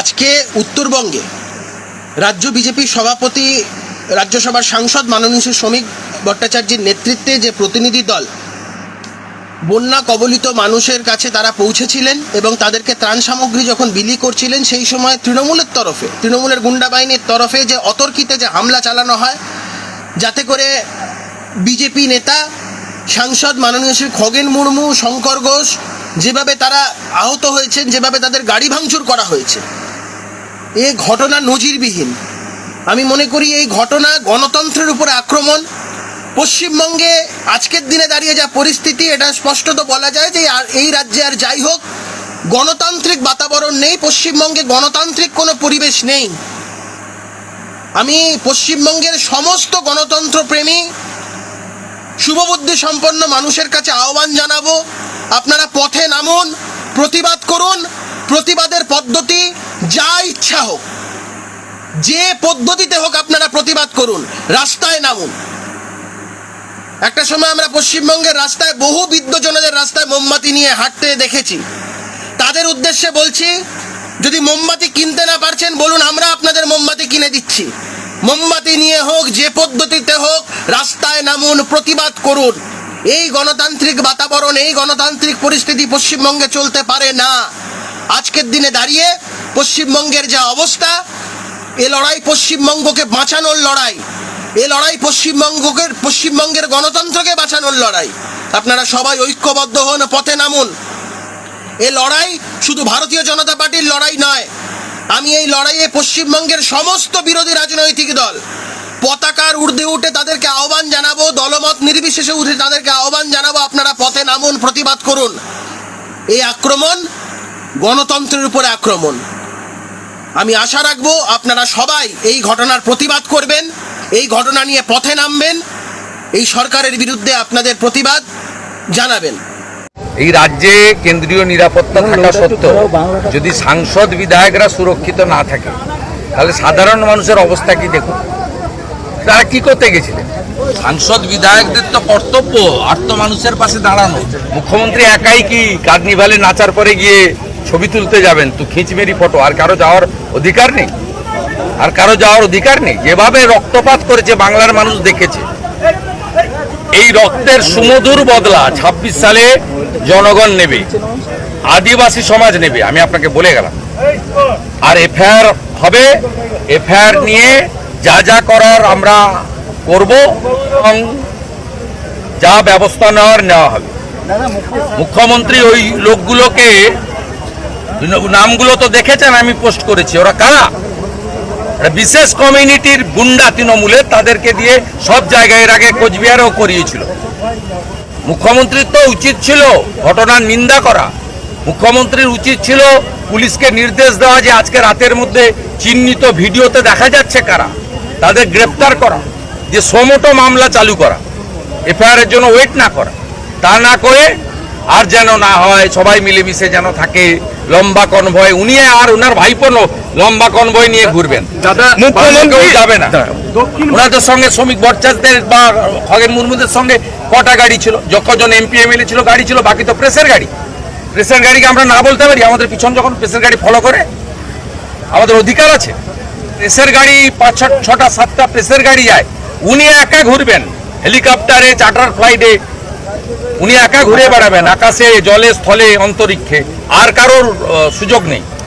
আজকে উত্তরবঙ্গে রাজ্য বিজেপির সভাপতি, রাজ্যসভার সাংসদ মাননীয় শ্রী শ্রমিক ভট্টাচার্যের নেতৃত্বে যে প্রতিনিধি দল, বন্যা কবলিত মানুষের কাছে তারা পৌঁছেছিলেন এবং তাদেরকে ত্রাণ সামগ্রী যখন বিলি করছিলেন, সেই সময় তৃণমূলের তরফে, তৃণমূলের গুন্ডা বাহিনীর তরফে যে অতর্কিতে যে হামলা চালানো হয়, যাতে করে বিজেপি নেতা, সাংসদ মাননীয় শ্রী খগেন মুর্মু, শঙ্কর ঘোষ যেভাবে তারা আহত হয়েছেন, যেভাবে তাদের গাড়ি ভাঙচুর করা হয়েছে। এ ঘটনা নজিরবিহীন। আমি মনে করি এই ঘটনা গণতন্ত্রের উপরে আক্রমণ। পশ্চিমবঙ্গে আজকের দিনে দাঁড়িয়ে যা পরিস্থিতি, এটা স্পষ্টত বলা যায় যে আর এই রাজ্যে আর যাই হোক, গণতান্ত্রিক বাতাবরণ নেই, পশ্চিমবঙ্গে গণতান্ত্রিক কোনো পরিবেশ নেই। আমি পশ্চিমবঙ্গের সমস্ত গণতন্ত্র প্রেমী শুভবুদ্ধি সম্পন্ন মানুষের কাছে আহ্বান জানাব। আপনারা পথে নামুন, প্রতিবাদ করুন, প্রতিবাদের পদ্ধতি যা ইচ্ছা হোক। যে পদ্ধতিতে হোক আপনারা প্রতিবাদ করুন, রাস্তায় নামুন। একটা সময় আমরা পশ্চিমবঙ্গের রাস্তায় বহু বিদ্যজনদের রাস্তায় মোমবাতি নিয়ে হাঁটতে দেখেছি। তাদের উদ্দেশ্যে বলছি, যদি মোমবাতি কিনতে না পারছেন, বলুন আমরা আপনাদের মোমবাতি কিনে দিচ্ছি। মোমবাতি নিয়ে হোক, যে পদ্ধতিতে হোক, রাস্তায় নামুন, প্রতিবাদ করুন। এই গণতান্ত্রিক বাতাবরণ, এই গণতান্ত্রিক পরিস্থিতি পশ্চিমবঙ্গে চলতে পারে না। আজকের দিনে দাঁড়িয়ে পশ্চিমবঙ্গের যা অবস্থা, এ লড়াই পশ্চিমবঙ্গকে বাঁচানোর লড়াই, এ লড়াই পশ্চিমবঙ্গকে, পশ্চিমবঙ্গের গণতন্ত্রকে বাঁচানোর লড়াই। আপনারা সবাই ঐক্যবদ্ধ হন, পথে নামুন। এ লড়াই শুধু ভারতীয় জনতা পার্টির লড়াই নয়, আমি এই লড়াইয়ে পশ্চিমবঙ্গের সমস্ত বিরোধী রাজনৈতিক দল পতাকার ঊর্ধ্বে উঠে তাদেরকে আহ্বান জানাব দলমত নির্বিশেষে উঠে তাদেরকে আহ্বান জানাব আপনারা পথে নামুন প্রতিবাদ করুন। এই আক্রমণ গণতন্ত্রের উপরে আক্রমণ। আমি আশা রাখব আপনারা সবাই এই ঘটনার প্রতিবাদ করবেন এই ঘটনা নিয়ে পথে নামবেন এই সরকারের বিরুদ্ধে আপনাদের প্রতিবাদ জানাবেন। এই রাজ্যে কেন্দ্রীয় নিরাপত্তা থাকা সত্ত্বেও যদি সাংসদ বিধায়করা সুরক্ষিত না থাকে তাহলে সাধারণ মানুষের অবস্থা কি দেখুন? তারা কি করতে গেছিলেন? সাংসদ বিধায়কদের তো কর্তব্য আর তো মানুষের পাশে দাঁড়ানো। মুখ্যমন্ত্রী একাই কি কার্নিভালে নাচার পরে গিয়ে ছবি তুলতে যাবেন? তো খিঁচমেরি ফটো আর কারও যাওয়ার অধিকার নেই? আর কারও যাওয়ার অধিকার নেই? যেভাবে রক্তপাত করেছে বাংলার মানুষ দেখেছে। এই রক্তের সুমধুর বদলা ২৬ সালে জনগণ নেবে আদিবাসী সমাজ নেবে আমি আপনাকে বলে গেলাম। আর এফআইআর হবে এফআইআর নিয়ে যা যা করার আমরা করব এবং যা ব্যবস্থা নেওয়ার নেওয়া হবে। মুখ্যমন্ত্রী ওই লোকগুলোকে নামগুলো তো দেখেছেন আমি পোস্ট করেছি। ওরা কারা? বিশেষ কমিউনিটির গুন্ডা তৃণমূলে তাদেরকে দিয়ে সব জায়গায় এর আগে কোচবিহারেও করিয়েছিল। মুখ্যমন্ত্রীর তো উচিত ছিল ঘটনার নিন্দা করা। মুখ্যমন্ত্রীর উচিত ছিল পুলিশকে নির্দেশ দেওয়া যে আজকে রাতের মধ্যে চিহ্নিত ভিডিওতে দেখা যাচ্ছে কারা। তাদের গ্রেপ্তার করা যে সোমোটো মামলা চালু করা এফআইআরের জন্য ওয়েট না করা তা না করে আর যেন না হয় সবাই মিলেমিশে যেন থাকে লম্বা কনভয় উনি আর ওনার ভাইপো নো- লম্বা কনভয় নিয়ে ঘুরবেন। মুখ্যমন্ত্রী যাবে না। ওনাদের সঙ্গে শ্রমিক ভট্টাচার্যদের বা খগেন মুর্মুদের সঙ্গে কটা গাড়ি ছিল? যখন এমপি এমএলএ ছিল গাড়ি ছিল বাকি তো প্রেসের গাড়ি। প্রেসের গাড়িকে আমরা না বলতে পারি আমাদের পিছন যখন প্রেসের গাড়ি ফলো করে আমাদের অধিকার আছে। প্রেসের গাড়ি, পাঁচ ছটা, সাতটা প্রেসের গাড়ি যায়। উনি একা ঘুরবেন। হেলিকপ্টারে, চার্টার ফ্লাইটে। উনি একা ঘুরে বেড়াবেন। আকাশে, জলে, স্থলে, অন্তরিক্ষে। আর কারোর সুযোগ নেই।